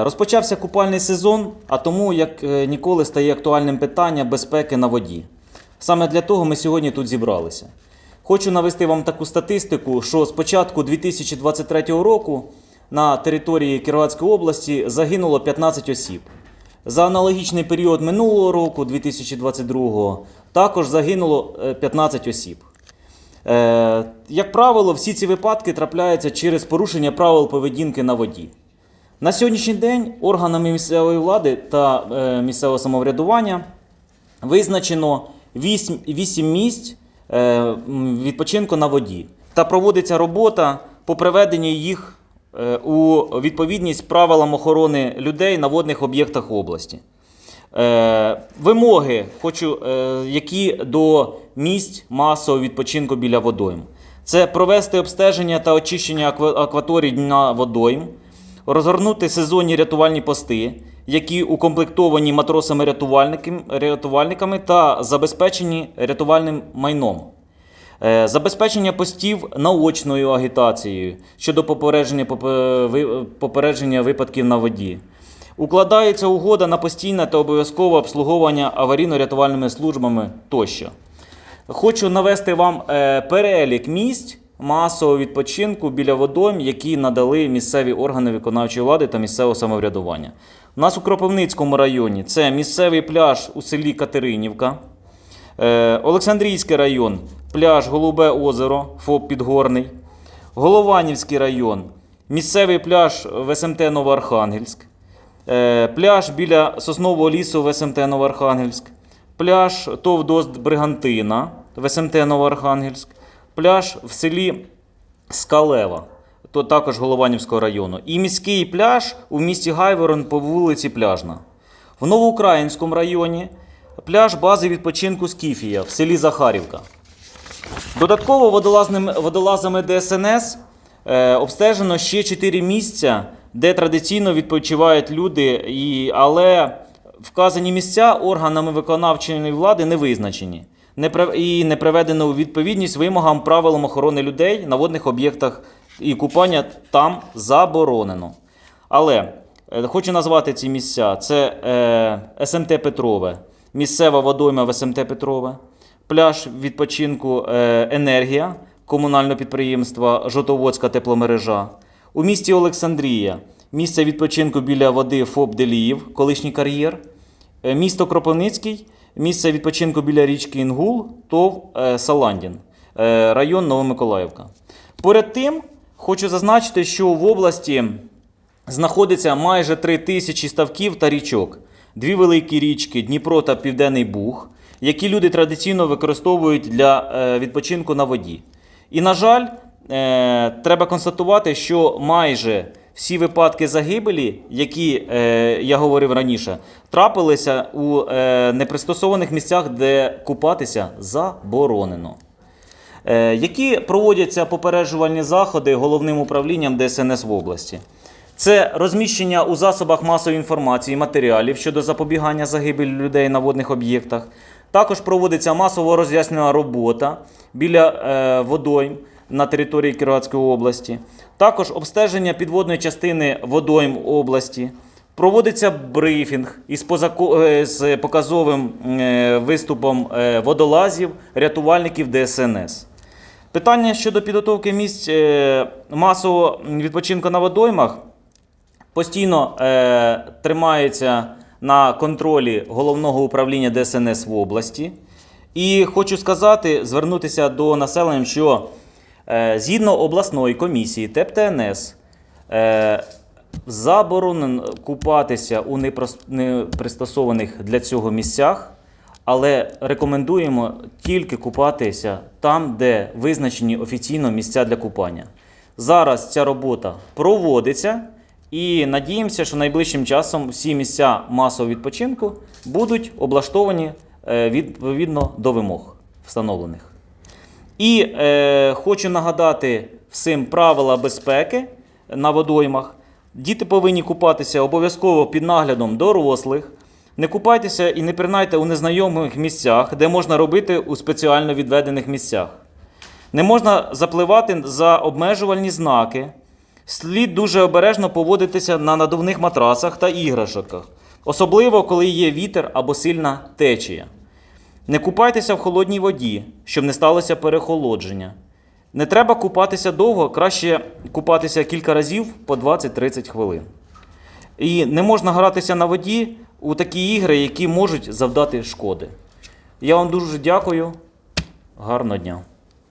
Розпочався купальний сезон, а тому як е, ніколи стає актуальним питання безпеки на воді. Саме для того ми сьогодні тут зібралися. Хочу навести вам таку статистику, що з початку 2023 року на території Кіровоградської області загинуло 15 осіб. За аналогічний період минулого року, 2022, також загинуло е, 15 осіб. Е, як правило, всі ці випадки трапляються через порушення правил поведінки на воді. На сьогоднішній день органами місцевої влади та е, місцевого самоврядування визначено 8, 8 місць е, відпочинку на воді та проводиться робота по приведенню їх е, у відповідність правилам охорони людей на водних об'єктах області. Е, вимоги, хочу, е, які до місць масового відпочинку біля водойм. Це провести обстеження та очищення акваторій дна водойм, розгорнути сезонні рятувальні пости, які укомплектовані матросами-рятувальниками та забезпечені рятувальним майном. Е, Забезпечення постів наочною агітацією щодо попередження, попередження випадків на воді. Укладається угода на постійне та обов'язкове обслуговування аварійно-рятувальними службами тощо. Хочу навести вам е, перелік місць масового відпочинку біля водойм, які надали місцеві органи виконавчої влади та місцевого самоврядування. У нас у Кропивницькому районі це місцевий пляж у селі Катеринівка. Е, Олександрійський район, пляж Голубе озеро, ФОП Підгорний. Голованівський район, місцевий пляж в СМТ Новоархангельськ. Е, Пляж біля Соснового лісу в СМТ Новоархангельськ. Пляж ТОВ ДОСТ Бригантина в СМТ Новоархангельськ. Пляж в селі Скалева, то також Голованівського району. І міський пляж у місті Гайворон по вулиці Пляжна. В Новоукраїнському районі пляж бази відпочинку Скіфія в селі Захарівка. Додатково водолазами ДСНС е, обстежено ще 4 місця, де традиційно відпочивають люди, але вказані місця органами виконавчої влади не визначені і не приведено у відповідність вимогам правилам охорони людей на водних об'єктах і купання там заборонено. Але е, хочу назвати ці місця: це е, СМТ Петрове, місцева водойма в СМТ Петрове, пляж відпочинку е, Енергія комунального підприємства Жотоводська тепломережа. У місті Олександрія місце відпочинку біля води ФОП Деліїв, колишній кар'єр. Е, Місто Кропивницький, місце відпочинку біля річки Інгул, ТОВ е, Саландін, е, район Новомиколаївка. Поряд тим, хочу зазначити, що в області знаходиться майже 3 тисячі ставків та річок, дві великі річки Дніпро та Південний Буг, які люди традиційно використовують для е, відпочинку на воді. І, на жаль, треба констатувати, що майже всі випадки загибелі, які е, я говорив раніше, трапилися у е, непристосованих місцях, де купатися заборонено. Е, Які проводяться попереджувальні заходи головним управлінням ДСНС в області? Це розміщення у засобах масової інформації матеріалів щодо запобігання загибелі людей на водних об'єктах. Також проводиться масово роз'яснена робота біля е, водойм на території Кіровоградської області. Також обстеження підводної частини водойм області. Проводиться брифінг із, е, показовим е, виступом е, водолазів, рятувальників ДСНС. Питання щодо підготовки місць масового відпочинку на водоймах постійно тримаються на контролі головного управління ДСНС в області. І хочу сказати, звернутися до населення, що згідно обласної комісії ТЕП-ТНС е, заборонено купатися у непристосованих для цього місцях, але рекомендуємо тільки купатися там, де визначені офіційно місця для купання. Зараз ця робота проводиться і надіємося, що найближчим часом всі місця масового відпочинку будуть облаштовані е, відповідно до вимог встановлених. І е, хочу нагадати всім правила безпеки на водоймах. Діти повинні купатися обов'язково під наглядом дорослих. Не купайтеся і не пірнайте у незнайомих місцях, де можна робити у спеціально відведених місцях. Не можна запливати за обмежувальні знаки, Слід дуже обережно поводитися на надувних матрасах та іграшках, особливо коли є вітер або сильна течія. Не купайтеся в холодній воді, щоб не сталося перехолодження. Не треба купатися довго, краще купатися кілька разів по 20-30 хвилин. І не можна гратися на воді у такі ігри, які можуть завдати шкоди. Я вам дуже дякую. Гарного дня.